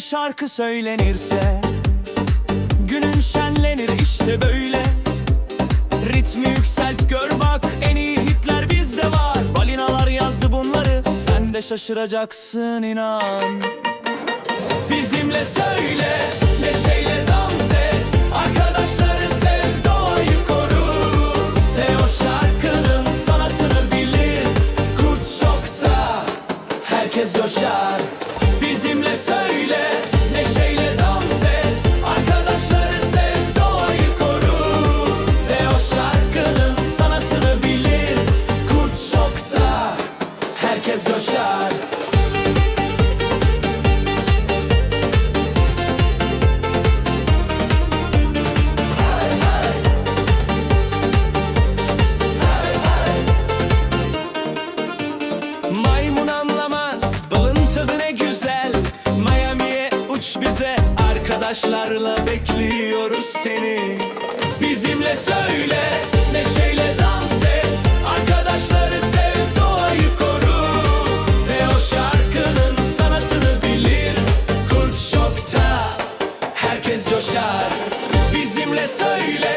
şarkı söylenirse Günün şenlenir işte böyle. Ritmi yükselt gör bak en iyi hitler bizde var. Balinalar yazdı bunları sen de şaşıracaksın inan. Bizimle söyle neşeyle dans et. Arkadaşları sev doğayı koru. Teo şarkının sanatını bilir. Kurt şokta herkes coşar Bizimle söyle. Neşeyle dans et. Arkadaşları sev doğayı koru. Teo şarkının sanatını bilir. Kurt şokta herkes coşar. Maymun anlamaz balın tadı ne Gözyaşlarla bekliyoruz seni. Bizimle söyle neşeyle dans et. Arkadaşları sev doğayı koru. Teo şarkının sanatını bilir. Kurt şokta herkes coşar. Bizimle söyle